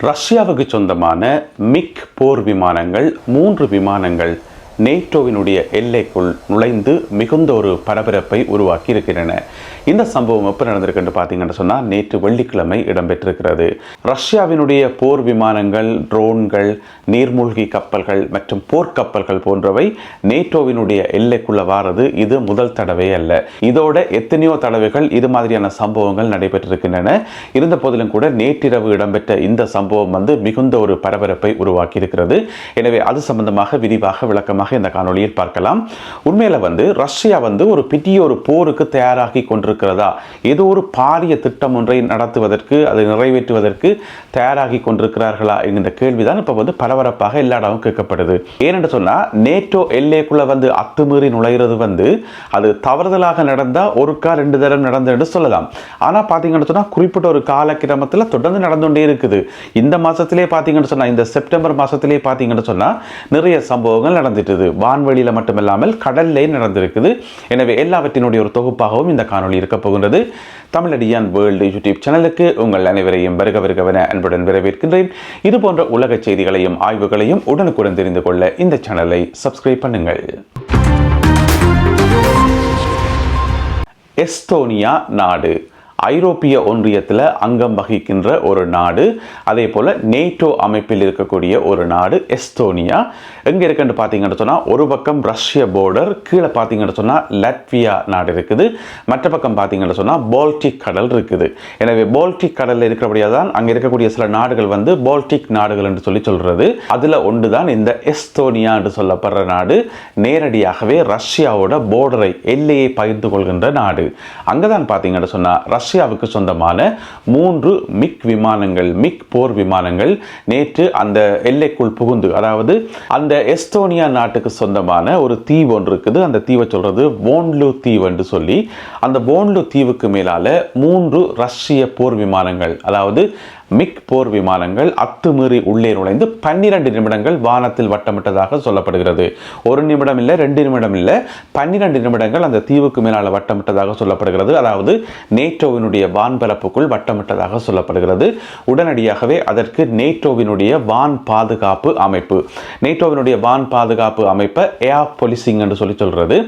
ரஷ்யாவுக்கு சொந்தமான மிக் போர் விமானங்கள் மூன்று விமானங்கள் நேட்டோவினுடைய எல்லைக்குள் நுழைந்து மிகுந்த ஒரு பரபரப்பை உருவாக்கி இருக்கின்றன இந்த சம்பவம் எப்போ நடந்திருக்குன்னு பார்த்தீங்கன்னு சொன்னால் நேற்று வெள்ளிக்கிழமை இடம்பெற்றிருக்கிறது. ரஷ்யாவினுடைய போர் விமானங்கள் ட்ரோன்கள் நீர்மூழ்கி கப்பல்கள் மற்றும் போர்க்கப்பல்கள் போன்றவை நேட்டோவினுடைய எல்லைக்குள்ள வாரது இது முதல் தடவை அல்ல. இதோட எத்தனையோ தடவைகள் இது மாதிரியான சம்பவங்கள் நடைபெற்றிருக்கின்றன. இருந்த போதிலும் கூட நேற்றிரவு இடம்பெற்ற இந்த சம்பவம் வந்து மிகுந்த ஒரு பரபரப்பை உருவாக்கி இருக்கிறது எனவே அது சம்பந்தமாக விரிவாக விளக்கமாக இந்த காணொலியில் பார்க்கலாம். உண்மையில் வந்து ரஷ்யா வந்து ஒரு பெரிய ஒரு போருக்கு தயாராகி கொண்டிருக்கிறதா? ஏதோ ஒரு பாரிய திட்டம் ஒன்றை நடத்துவதற்கு அதை நிறைவேற்றுவதற்கு தயாராகி கொண்டிருக்கிறார்களா என்கின்ற கேள்விதான் இப்போ வந்து பரபரப்பாக எல்லா இடமும் கேட்கப்படுது. ஏனென்று சொன்னால் நேட்டோ எல்லைக்குள்ளே வந்து அத்துமீறி நுழைகிறது வந்து அது தவறுதலாக நடந்தால் ஒருக்கா ரெண்டு தடவை நடந்ததுன்னு சொல்லலாம். ஆனால் பார்த்தீங்கன்னு சொன்னால் குறிப்பிட்ட ஒரு காலக்கிரமத்தில் தொடர்ந்து நடந்து கொண்டே இருக்குது. இந்த மாதத்திலே பார்த்தீங்கன்னு சொன்னால் இந்த செப்டம்பர் மாதத்திலே பார்த்தீங்கன்னு சொன்னால் நிறைய சம்பவங்கள் நடந்திருக்குது வான்வெளியில் மட்டுமில்லாமல் கடல்லே நடந்திருக்குது. எனவே எல்லாவற்றினுடைய ஒரு தொகுப்பாகவும் இந்த காணொலி இருக்க போகின்றது. தமிழடியான் வேர்ல்டு யூடியூப் சேனலுக்கு உங்கள் அனைவரையும் வருக வருகவன அன்புடன் வரவேற்கின்றேன். இது போன்ற உலக செய்திகளையும் ஆய்வுகளையும் உடனுக்குடன் தெரிந்து கொள்ள இந்த சேனலை சப்ஸ்கிரைப் பண்ணுங்கள். எஸ்தோனியா நாடு. ஐரோப்பிய ஒன்றியத்தில் அங்கம் வகிக்கின்ற ஒரு நாடு அதே போல் நேட்டோ அமைப்பில் இருக்கக்கூடிய ஒரு நாடு எஸ்தோனியா எங்கே இருக்குன்னு பார்த்தீங்கன்னு சொன்னால் ஒரு பக்கம் ரஷ்ய போர்டர் கீழே பார்த்தீங்கன்னு சொன்னால் லட்வியா நாடு இருக்குது. மற்ற பக்கம் பார்த்தீங்கன்னு சொன்னால் பால்டிக் கடல் இருக்குது. எனவே பால்டிக் கடலில் இருக்கிறபடியாக தான் அங்கே இருக்கக்கூடிய சில நாடுகள் வந்து பால்டிக் நாடுகள் என்று சொல்லி சொல்கிறது அதில் ஒன்று தான் இந்த எஸ்தோனியா என்று சொல்லப்படுற நாடு. நேரடியாகவே ரஷ்யாவோட போர்டரை எல்லையை பகிர்ந்து கொள்கின்ற நாடு. அங்கே தான் பார்த்தீங்கன்னு சொன்னால் ரஷ்யாவுக்கு சொந்தமான மூன்று மிக் விமானங்கள் மிக் போர் விமானங்கள் நேற்று அந்த எல்லைக்குள் புகுந்து அதாவது அந்த எஸ்தோனியா நாட்டுக்கு சொந்தமான ஒரு தீவு ஒன்று இருக்குது. அந்த தீவை சொல்றது போன்லு தீவு என்று சொல்லி அந்த போன்லு தீவுக்கு மேலால மூன்று ரஷ்ய போர் விமானங்கள் அதாவது மிக் போர் விமானங்கள் அத்துமீறி உள்ளே நுழைந்து பன்னிரண்டு நிமிடங்கள் வானத்தில் வட்டமிட்டதாக சொல்லப்படுகிறது. ஒரு நிமிடம் இல்லை ரெண்டு நிமிடம் இல்லை. பன்னிரண்டு நிமிடங்கள் அந்த தீவுக்கு மேலால் வட்டமிட்டதாக சொல்லப்படுகிறது. அதாவது நேட்டோவினுடைய வான்பரப்புக்குள் வட்டமிட்டதாக சொல்லப்படுகிறது. உடனடியாகவே அதற்கு நேட்டோவினுடைய வான் பாதுகாப்பு அமைப்பு நேட்டோவினுடைய வான் பாதுகாப்பு அமைப்பை ஏர் பொலிசிங் என்று சொல்லி சொல்கிறது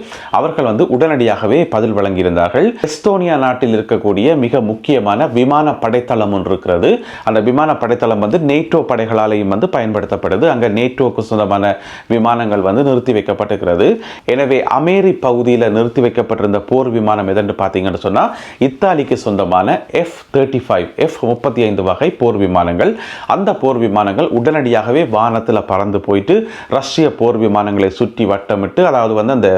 அவர்கள் வந்து உடனடியாகவே பதில் வழங்கியிருந்தார்கள். எஸ்தோனியா நாட்டில் இருக்கக்கூடிய மிக முக்கியமான விமான படைத்தளம் ஒன்று இருக்கிறது. அந்த விமான படைத்தளம் வந்து நேட்டோ படைகளாலேயும் வந்து பயன்படுத்தப்படுது. அங்கே நேட்டோவுக்கு சொந்தமான விமானங்கள் வந்து நிறுத்தி வைக்கப்பட்டிருக்கிறது. எனவே அமேரி பகுதியில் நிறுத்தி வைக்கப்பட்டிருந்த போர் விமானம் எதென்று பார்த்தீங்கன்னு சொன்னால் இத்தாலிக்கு சொந்தமான எஃப் தேர்ட்டி ஃபைவ் எஃப் முப்பத்தி ஐந்து வகை போர் விமானங்கள். அந்த போர் விமானங்கள் உடனடியாகவே வானத்தில் பறந்து போயிட்டு ரஷ்ய போர் விமானங்களை சுற்றி வட்டமிட்டு அதாவது வந்து அந்த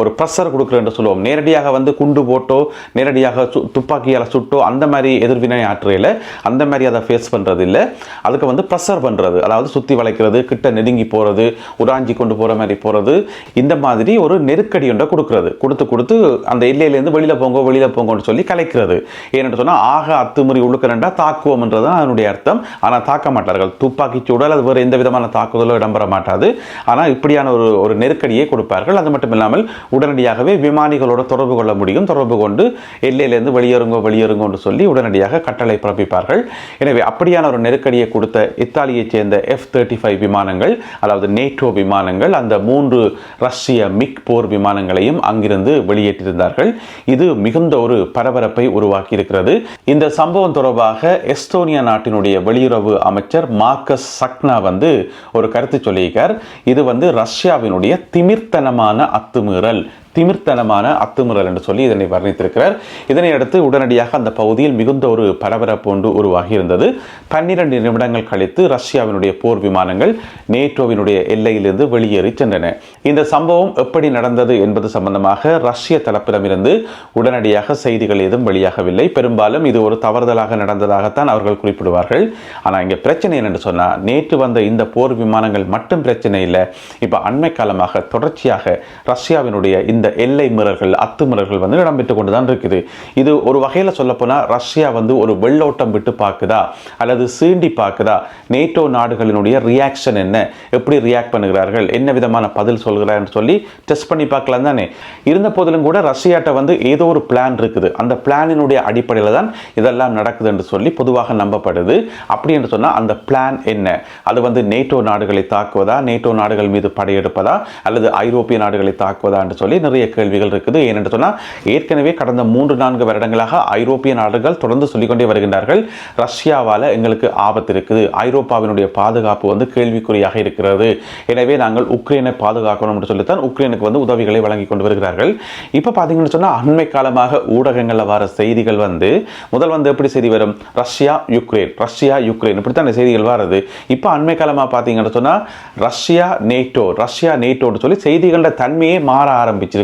ஒரு ப்ரெஷர் கொடுக்குறேன்னு சொல்லுவோம் நேரடியாக வந்து குண்டு போட்டோ நேரடியாக சு துப்பாக்கியால் சுட்டோ அந்த மாதிரி எதிர்வினை ஆற்றையில் அந்த மாதிரி அதை ஃபேஸ் பண்ணுறது இல்லை அதுக்கு வந்து ப்ரெஷர் பண்ணுறது அதாவது சுற்றி வளைக்கிறது கிட்ட நெருங்கி போகிறது உராஞ்சி கொண்டு போகிற மாதிரி போகிறது இந்த மாதிரி ஒரு நெருக்கடி ஒன்றை கொடுக்குறது. கொடுத்து கொடுத்து அந்த எல்லையிலேருந்து வெளியில் போங்க வெளியில் போங்கன்னு சொல்லி கலைக்கிறது. ஏன்னு சொன்னால் ஆக அத்துமுறி உழுக்கிறண்டா தாக்குவோம்ன்றது தான் அதனுடைய அர்த்தம். ஆனால் தாக்க மாட்டார்கள். துப்பாக்கி சூடால் அது வேறு எந்த விதமான தாக்குதலும் இடம்பெற மாட்டாது. ஆனால் இப்படியான ஒரு ஒரு நெருக்கடியை கொடுப்பார்கள். அது மட்டும் இல்லாமல் உடனடியாகவே விமானிகளோட தொடர்பு கொள்ள முடியும். தொடர்பு கொண்டு எல்லையிலேருந்து வெளியேறுங்கோ வெளியேறுங்கோன்னு சொல்லி உடனடியாக கட்டளை பிறப்பிப்பார்கள். எனவே அப்படியான ஒரு நெருக்கடியை கொடுத்த இத்தாலியைச் சேர்ந்த எஃப் தேர்ட்டி ஃபைவ் விமானங்கள் அதாவது நேட்டோ விமானங்கள் அந்த மூன்று ரஷ்ய மிக் போர் விமானங்களையும் அங்கிருந்து வெளியேற்றிருந்தார்கள். இது மிகுந்த ஒரு பரபரப்பை உருவாக்கி இருக்கிறது இந்த சம்பவம் தொடர்பாக எஸ்தோனியா நாட்டினுடைய வெளியுறவு அமைச்சர் மார்க்கஸ் சக்னா வந்து ஒரு கருத்து சொல்லியிருக்கார். இது வந்து ரஷ்யாவினுடைய திமிர்த்தனமான அத்துமீறல் திமிர்த்தனமான அத்துமுறல் என்று சொல்லி இதனை வர்ணித்திருக்கிறார். இதனை அடுத்து உடனடியாக அந்த பகுதியில் மிகுந்த ஒரு பரபரப்பு ஒன்று உருவாகி இருந்தது பன்னிரண்டு நிமிடங்கள் கழித்து ரஷ்யாவினுடைய போர் விமானங்கள் நேட்டோவினுடைய எல்லையிலிருந்து வெளியேறி சென்றன. இந்த சம்பவம் எப்படி நடந்தது என்பது சம்பந்தமாக ரஷ்ய தரப்பிடமிருந்து உடனடியாக செய்திகள் ஏதும் வெளியாகவில்லை. பெரும்பாலும் இது ஒரு தவறுதலாக நடந்ததாகத்தான் அவர்கள் குறிப்பிடுவார்கள். ஆனால் இங்கே பிரச்சனை என்னென்று சொன்னால் நேற்று வந்த இந்த போர் விமானங்கள் மட்டும் பிரச்சனை இல்லை. இப்போ அண்மை காலமாக தொடர்ச்சியாக ரஷ்யாவினுடைய இந்த இந்த எல்லை மிரர்கள் அத்துமீறல்கள் வந்து இடம்பெற்று கொண்டு தான் இருக்குது. இது ஒரு வகையில் சொல்லப்போனால் ரஷ்யா வந்து ஒரு வெள்ளோட்டம் விட்டு பார்க்குதா? அல்லது சீண்டி பார்க்குதா? நேட்டோ நாடுகளினுடைய ரியாக்ஷன் என்ன? எப்படி ரியாக்ட் பண்ணுகிறார்கள்? என்ன விதமான பதில் சொல்கிறார்னு சொல்லி டெஸ்ட் பண்ணி பார்க்கலாம் தானே. இருந்த போதிலும் கூட ரஷ்யாட்ட வந்து ஏதோ ஒரு பிளான் இருக்குது. அந்த பிளானினுடைய அடிப்படையில் தான் இதெல்லாம் நடக்குது என்று சொல்லி பொதுவாக நம்பப்படுது. அப்படி என்று சொன்னால் அந்த பிளான் என்ன? அது வந்து நேட்டோ நாடுகளை தாக்குவதா? நேட்டோ நாடுகள் மீது படையெடுப்பதா? அல்லது ஐரோப்பிய நாடுகளை தாக்குவதா என்று சொல்லி நிறைய கேள்விகள் இருக்குது. ஏனென்று சொன்னால் ஏற்கனவே கடந்த மூன்று நான்கு வருடங்களாக ஐரோப்பிய நாடுகள் தொடர்ந்து சொல்லிக்கொண்டே வருகின்றார்கள். ரஷ்யாவால் எங்களுக்கு ஆபத்து இருக்குது. ஐரோப்பாவினுடைய பாதுகாப்பு வந்து கேள்விக்குறியாக இருக்கிறது. எனவே நாங்கள் உக்ரைனை பாதுகாக்கணும் என்று சொல்லித்தான் உக்ரைனுக்கு வந்து உதவிகளை வழங்கி கொண்டு வருகிறார்கள். இப்போ பார்த்தீங்கன்னு சொன்னால் அண்மை காலமாக ஊடகங்களில் வர செய்திகள் வந்து முதல் வந்து எப்படி செய்தி வரும்? Russia Ukraine. Russia Ukraine. இப்படித்தான் இந்த செய்திகள் வருது. இப்போ அண்மை காலமாக பார்த்தீங்கன்னு சொன்னால் ரஷ்யா நேட்டோ ரஷ்யா நேட்டோன்னு சொல்லி செய்திகளோட தன்மையே மாற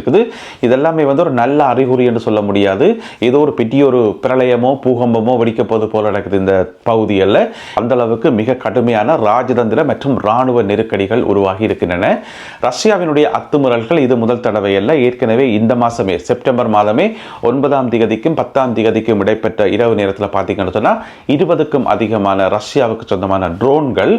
இருக்குது. இதெல்லாமே வந்து ஒரு நல்ல அறிகுறி என்று சொல்ல முடியாது. ஏதோ ஒரு பெரிய ஒரு பிரளயமோ பூகம்பமோ வெடிக்க போது போல நடக்குது இந்த பகுதிகளில். அந்த அளவுக்கு மிக கடுமையான ராஜதந்திர மற்றும் இராணுவ நெருக்கடிகள் உருவாகி இருக்கின்றன. ரஷ்யாவினுடைய அத்துமுறல்கள் இது முதல் தடவை அல்ல. ஏற்கனவே இந்த மாதமே செப்டம்பர் மாதமே ஒன்பதாம் திகதிக்கும் பத்தாம் திகதிக்கும் இடைப்பட்ட இரவு நேரத்தில் பார்த்தீங்கன்னு சொன்னால் இருபதுக்கும் அதிகமான ரஷ்யாவுக்கு சொந்தமான ட்ரோன்கள்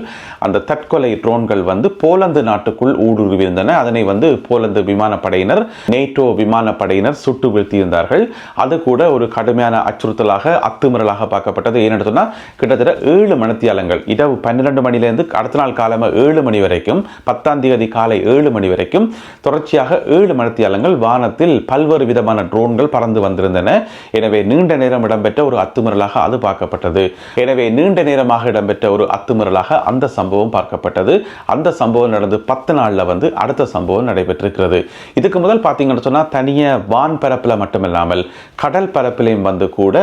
அந்த தற்கொலை ட்ரோன்கள் வந்து போலந்து நாட்டுக்குள் ஊடுருவியிருந்தன. அதனை வந்து போலந்து விமானப்படையினர் நேட்டோ விமானப்படையினர் சுட்டு வீழ்த்தியிருந்தார்கள். அது கூட ஒரு கடுமையான அச்சுறுத்தலாக அத்துமீறலாக பார்க்கப்பட்டது. ஏன்னு சொன்னால் கிட்டத்தட்ட ஏழு மணித்தியாலங்கள் இரவு பன்னிரெண்டு மணிலேருந்து அடுத்த நாள் காலமாக ஏழு மணி வரைக்கும் பத்தாம் தேதி காலை ஏழு மணி வரைக்கும் தொடர்ச்சியாக ஏழு மணித்தியாலங்கள் வானத்தில் பல்வேறு விதமான ட்ரோன்கள் பறந்து வந்திருந்தன. எனவே நீண்ட நேரம் இடம்பெற்ற ஒரு அத்துமீறலாக அது பார்க்கப்பட்டது. எனவே நீண்ட நேரமாக இடம்பெற்ற ஒரு அத்துமீறலாக அந்த சம்பவம் பார்க்கப்பட்டது. அந்த சம்பவம் நடந்து பத்து நாளில் வந்து அடுத்த சம்பவம் நடைபெற்றிருக்கிறது. இதுக்கு முதல் பார்த்தீங்கன்னு சொன்னால் தனியாக வான் பரப்பில் மட்டுமில்லாமல் கடல் பரப்பிலையும் வந்து கூட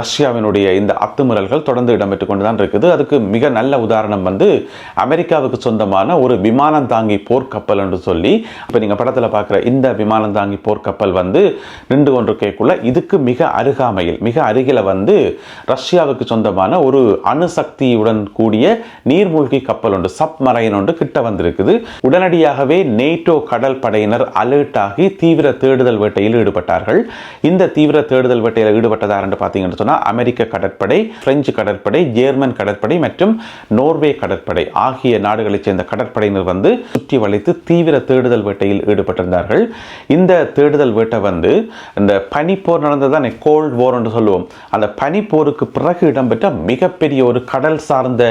ரஷ்யாவினுடைய இந்த அத்துமுறல்கள் தொடர்ந்து இடம்பெற்று கொண்டு தான் இருக்குது. அதுக்கு மிக நல்ல உதாரணம் வந்து அமெரிக்காவுக்கு சொந்தமான ஒரு விமானம் தாங்கி போர்க்கப்பல் என்று சொல்லி இப்போ நீங்கள் படத்தில் பார்க்குற இந்த விமானம் தாங்கி போர்க்கப்பல் வந்து நின்று கொண்டிருக்கக்குள்ள இதுக்கு மிக அருகாமையில் மிக அருகில் வந்து ரஷ்யாவுக்கு சொந்தமான ஒரு அணுசக்தியுடன் கூடிய நீர்மூழ்கி கப்பல் ஒன்று சப்மரைன் ஒன்று கிட்ட வந்திருக்குது. உடனடியாகவே நேட்டோ கடல் படையினர் அலர்ட் ஆகி தீவிர தேடுதல் வேட்டையில் ஈடுபட்டார்கள். இந்த தீவிர தேடுதல் வேட்டையில் ஈடுபட்டதார் என்று பார்த்தீங்கன்னு சொன்னால் அமெரிக்க கடற்படை பிரெஞ்சு கடற்படை ஜெர்மன் கடற்படை மற்றும் நோர்வே கடற்படை ஆகிய நாடுகளைச் சேர்ந்த கடற்படையினர் வந்து சுற்றி வளைத்து தீவிர தேடுதல் வேட்டையில் ஈடுபட்டிருந்தார்கள். இந்த தேடுதல் வேட்டை வந்து இந்த பனிப்போர் நடந்ததானே கோல்ட் போர் என்று சொல்லுவோம். அந்த பனிப்போருக்கு பிறகு இடம்பெற்ற மிகப்பெரிய ஒரு கடல் சார்ந்த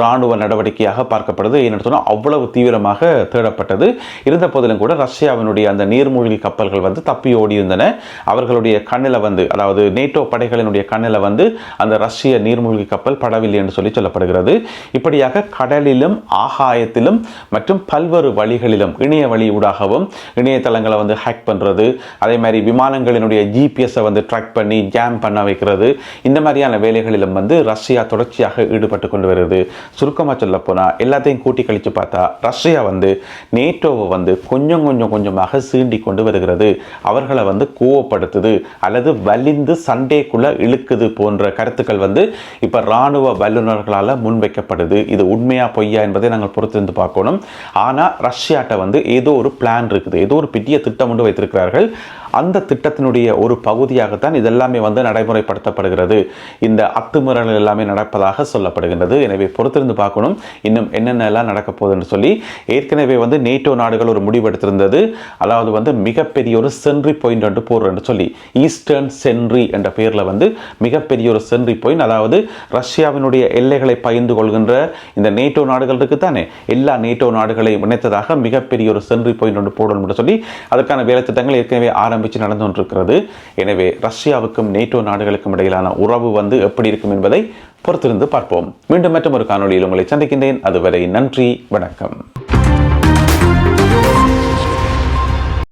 இராணுவ நடவடிக்கையாக பார்க்கப்படுது. ஏன்னு சொன்னால் அவ்வளவு தீவிரமாக தேடப்பட்டது. இருந்த போதிலும் கூட ரஷ்யாவினுடைய அந்த நீர்மூழ்கி கப்பல்கள் வந்து தப்பி ஓடி இருந்தன அவர்களுடைய கண்ணில் வந்து அதாவது நேட்டோ படைகளினுடைய கண்ணில் வந்து அந்த ரஷ்ய நீர்மூழ்கி கப்பல் படவில்லை என்று சொல்லி சொல்லப்படுகிறது. இப்படியாக கடலிலும் ஆகாயத்திலும் மற்றும் பல்வேறு வழிகளிலும் இணைய வழி ஊடாகவும் இணையதளங்களை வந்து ஹேக் பண்ணுறது அதே மாதிரி விமானங்களினுடைய ஜிபிஎஸ்ஸை வந்து ட்ராக் பண்ணி ஜாம் பண்ண வைக்கிறது இந்த மாதிரியான வேலைகளிலும் வந்து ரஷ்யா தொடர்ச்சியாக ஈடுபட்டு கொண்டு வருது சுருக்கமாக சொல்ல போனால் எல்லாத்தையும் கூட்டி கழித்து பார்த்தா ரஷ்யா வந்து நேட்டோவை வந்து கொஞ்சம் கொஞ்சம் கொஞ்சமாக சீண்டி கொண்டு வருகிறது. அவர்களை வந்து கோவப்படுத்துது அல்லது வலிந்து சண்டேக்குள்ளே இழுக்குது போன்ற கருத்துக்கள் வந்து இப்போ இராணுவ வல்லுநர்களால் முன்வைக்கப்படுது. இது உண்மையா பொய்யா என்பதை நாங்கள் பொறுத்திருந்து பார்க்கணும். ஆனால் ரஷ்யாட்ட வந்து ஏதோ ஒரு பிளான் இருக்குது. ஏதோ ஒரு பெரிய திட்டம் கொண்டு வைத்திருக்கிறார்கள். அந்த திட்டத்தினுடைய ஒரு பகுதியாகத்தான் இதெல்லாமே வந்து நடைமுறைப்படுத்தப்படுகிறது. இந்த அத்துமீறல் எல்லாமே நடப்பதாக சொல்லப்படுகின்றது. எனவே பொறுத்திருந்து பார்க்கணும். இன்னும் என்னென்ன எல்லாம் நடக்க போகுதுன்னு சொல்லி. ஏற்கனவே வந்து நேட்டோ நாடுகள் ஒரு முடிவெடுத்திருந்தது அதாவது வந்து மிகப்பெரிய ஒரு சென்ட்ரி பாயிண்ட் என்று போடுறேன்னு சொல்லி. ஈஸ்டர்ன் சென்ட்ரி என்ற பெயரில் வந்து மிகப்பெரிய ஒரு சென்ட்ரி பாயிண்ட் அதாவது ரஷ்யாவினுடைய எல்லைகளை பகிர்ந்து கொள்கின்ற இந்த நேட்டோ நாடுகள் இருக்கு தானே எல்லா நேட்டோ நாடுகளையும் இணைத்ததாக மிகப்பெரிய ஒரு சென்ட்ரி பாயிண்ட் ஒன்று போடணும் என்று சொல்லி. அதற்கான வேலை திட்டங்கள் ஏற்கனவே ஆரம்பித்து நடந்து கொண்டிருக்கிறது. எனவே ரஷ்யாவுக்கும் நேட்டோ நாடுகளுக்கும் இடையிலான உறவு வந்து எப்படி இருக்கும் என்பதை பொறுத்திருந்து பார்ப்போம். மீண்டும் மற்றும் ஒரு காணொளியில் உங்களை சந்திக்கின்றேன். அதுவரை நன்றி வணக்கம்.